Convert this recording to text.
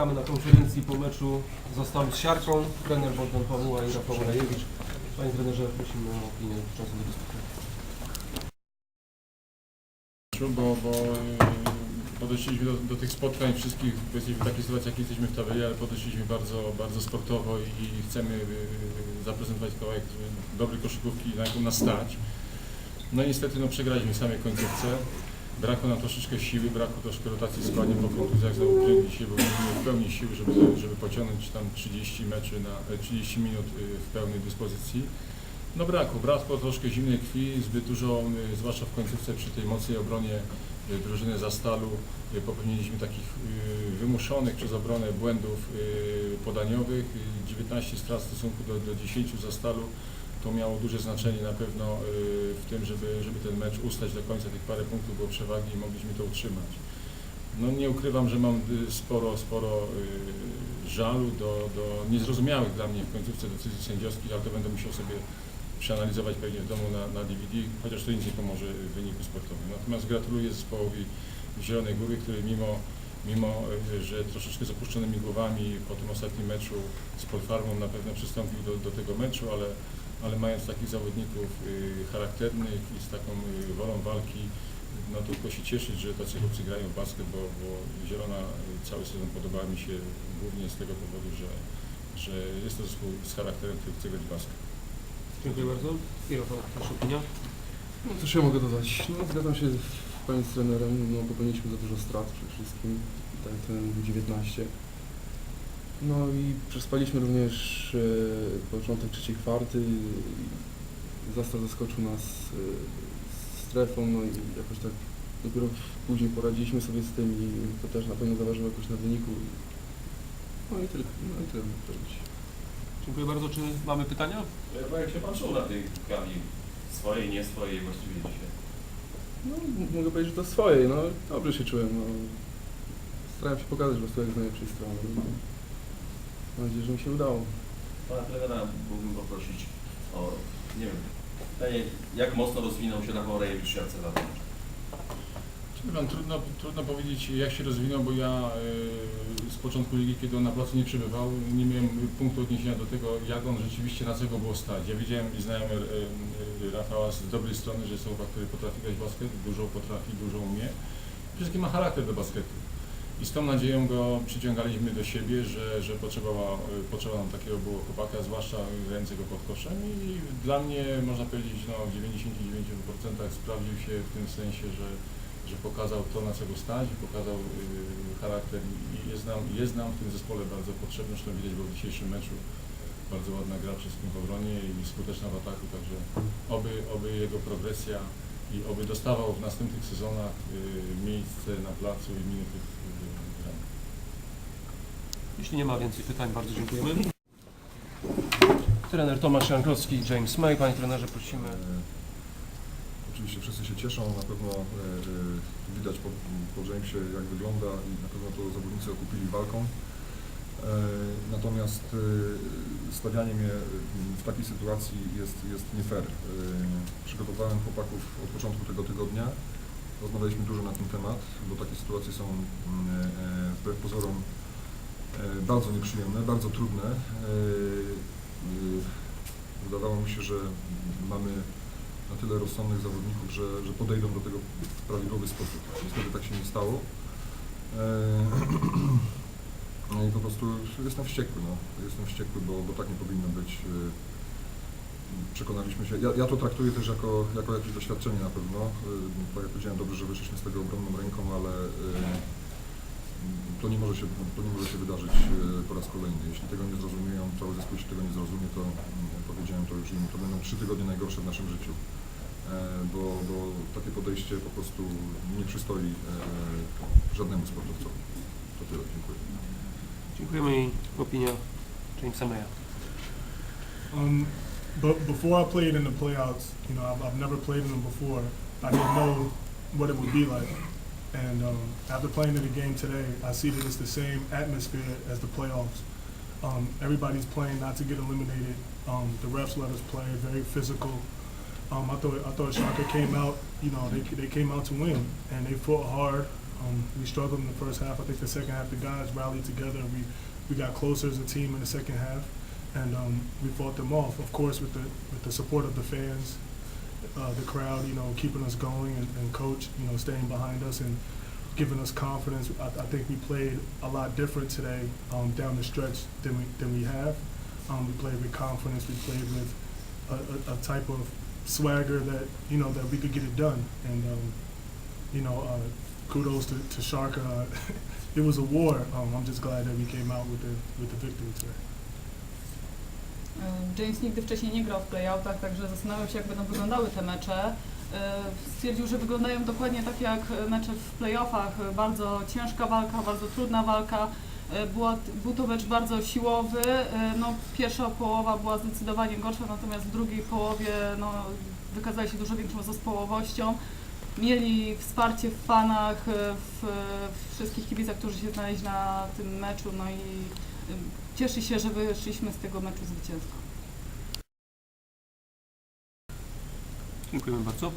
Spotykamy na konferencji po meczu Zastalu z Siarką. Trener Bogdan Pawła i Rafał Rajewicz. Panie trenerze, prosimy o opinię dotyczącą tego spotkania. bo, bo y, podeszliśmy do, do tych spotkań wszystkich, jesteśmy w takiej sytuacji, jak jesteśmy w tabeli, ale podeszliśmy bardzo, bardzo sportowo i, chcemy y, zaprezentować kawałek y, dobrej koszykówki, na jaką nas stać. No niestety no, przegraliśmy w samej końcówce. Brakło nam troszeczkę siły, brakło troszkę rotacji składnie po kontuzjach znowu trening dzisiaj, mieliśmy w pełni siły, żeby, żeby pociągnąć tam 30 meczy na e, 30 minut y, w pełnej dyspozycji. No brakło, brakło troszkę zimnej krwi, zbyt dużo, y, zwłaszcza w końcówce przy tej mocnej obronie drużyny Zastalu popełniliśmy takich wymuszonych przez obronę błędów podaniowych. Y, 19 strat w stosunku do, do 10 Zastalu to miało duże znaczenie na pewno y, w tym, żeby, żeby ten mecz ustać do końca, tych parę punktów było przewagi i mogliśmy to utrzymać. No nie ukrywam, że mam y, sporo, sporo y, żalu do, do niezrozumiałych dla mnie w końcówce decyzji sędziowskich, ale to będę musiał sobie przeanalizować pewnie w domu na, na DVD, chociaż to nic nie pomoże w wyniku sportowym. Natomiast gratuluję zespołowi Zielonej Góry, który mimo, mimo że troszeczkę z opuszczonymi głowami po tym ostatnim meczu z Polfarmą na pewno przystąpił do, do tego meczu, ale, ale mając takich zawodników y, charakternych i z taką y, wolą walki, no to tylko się cieszyć, że tacy chłopcy grają w basket, bo, bo Zielona y, cały sezon podobała mi się głównie z tego powodu, że, że jest to zespół z charakterem, który chce grać w basket. Dziękuję bardzo. I Rafał, proszę opinia. No cóż ja mogę dodać? No zgadzam się w pełni z trenerem, no popełniliśmy za dużo strat przede wszystkim, tak ten 19. No i przespaliśmy również e, początek trzeciej kwarty. Zastar zaskoczył nas e, strefą, no i jakoś tak dopiero później poradziliśmy sobie z tym i to też na pewno zaważyło jakoś na wyniku. No i tyle, no i tyle mogę powiedzieć. Dziękuję bardzo. Czy mamy pytania? Bo jak się pan czuł na tej gali swojej, nie swojej właściwie dzisiaj? No, m- mogę powiedzieć, że to swoje, no dobrze się czułem, no. Starałem się pokazać po prostu jak z najlepszej strony. No. Mam nadzieję, że mi się udało. Pana trenera mógłbym poprosić o, nie wiem, pytanie, jak mocno rozwinął się Rafał Rejewicz w siatce? Czy Wam trudno, trudno powiedzieć, jak się rozwinął, bo ja y, z początku ligi, kiedy on na placu nie przebywał, nie miałem punktu odniesienia do tego, jak on rzeczywiście na co go było stać. Ja wiedziałem i znałem y, y, Rafała z dobrej strony, że jest to który potrafi grać basket, dużo potrafi, dużo umie. Przede wszystkim ma charakter do basketu. I z tą nadzieją go przyciągaliśmy do siebie, że, że potrzebował, y, potrzeba nam takiego było chłopaka, zwłaszcza grającego pod koszem. I dla mnie, można powiedzieć, no, w 99% sprawdził się w tym sensie, że że pokazał to, na co go stać, i pokazał charakter i jest nam, jest nam w tym zespole bardzo potrzebny, zresztą widać było w dzisiejszym meczu. Bardzo ładna gra wszystkim w obronie i skuteczna w ataku, także oby, oby jego progresja i oby dostawał w następnych sezonach yy, miejsce na placu i minuty w w graniu. Jeśli nie ma więcej pytań, bardzo dziękujemy. Trener Tomasz Jankowski i James May. Panie trenerze, prosimy. E, Oczywiście wszyscy się cieszą, na pewno e, e, widać po, po Jamesie jak wygląda i na pewno to zawodnicy okupili walką. E, Natomiast e, stawianie mnie w takiej sytuacji jest, jest nie fair. E, Przygotowałem chłopaków od początku tego tygodnia. Rozmawialiśmy dużo na ten temat, bo takie sytuacje są mm, wbrew pozorom bardzo nieprzyjemne, bardzo trudne. Wydawało mi się, że mamy na tyle rozsądnych zawodników, że, że podejdą do tego w prawidłowy sposób. Niestety tak się nie stało. Eee, No po prostu jestem wściekły, no. Jestem wściekły, bo, bo tak nie powinno być. Eee, Przekonaliśmy się, ja, ja to traktuję też jako, jako jakieś doświadczenie na pewno. Eee, Tak jak powiedziałem, dobrze, że wyszliśmy z tego obronną ręką, ale eee, to nie może się, to nie może się wydarzyć po raz kolejny. Jeśli tego nie zrozumieją, cały zespół jeśli tego nie zrozumie, to mm, powiedziałem to już im, to będą trzy tygodnie najgorsze w naszym życiu. E, bo, bo takie podejście po prostu nie przystoi e, żadnemu sportowcowi. To tyle, dziękuję. Dziękujemy i opinia Jamesa Maya. Um, but before I played in the playoffs, you know, I've, I've never played in them before. I didn't know what it would be like. And um, after playing in the game today, I see that it's the same atmosphere as the playoffs. Um, everybody's playing not to get eliminated. Um, the refs let us play, very physical. Um, I thought I thought Shaka came out, you know, they they came out to win, and they fought hard. Um, we struggled in the first half. I think the second half, the guys rallied together. We we got closer as a team in the second half, and um, we fought them off. Of course, with the with the support of the fans, uh, the crowd, you know, keeping us going, and, and coach, you know, staying behind us and giving us confidence. I, I think we played a lot different today um, down the stretch than we than we have. Um, we played with confidence. We played with a, a, a type of swagger that you know that we could get it done. And um, you know, uh, kudos to, to Shark. Uh, it was a war. Um, I'm just glad that we came out with the with the victory today. Y, James nigdy wcześniej nie grał w playoutach, także zastanawiał się, jak będą wyglądały te mecze. Y, Stwierdził, że wyglądają dokładnie tak jak mecze w playoffach. Bardzo ciężka walka, bardzo trudna walka. Y, Była, był to mecz bardzo siłowy. Y, No, pierwsza połowa była zdecydowanie gorsza, natomiast w drugiej połowie no, wykazali się dużo większą zespołowością. Mieli wsparcie w fanach, y, w, w wszystkich kibicach, którzy się znaleźli na tym meczu. No i cieszy się, że wyszliśmy z tego meczu zwycięsko. Dziękujemy bardzo.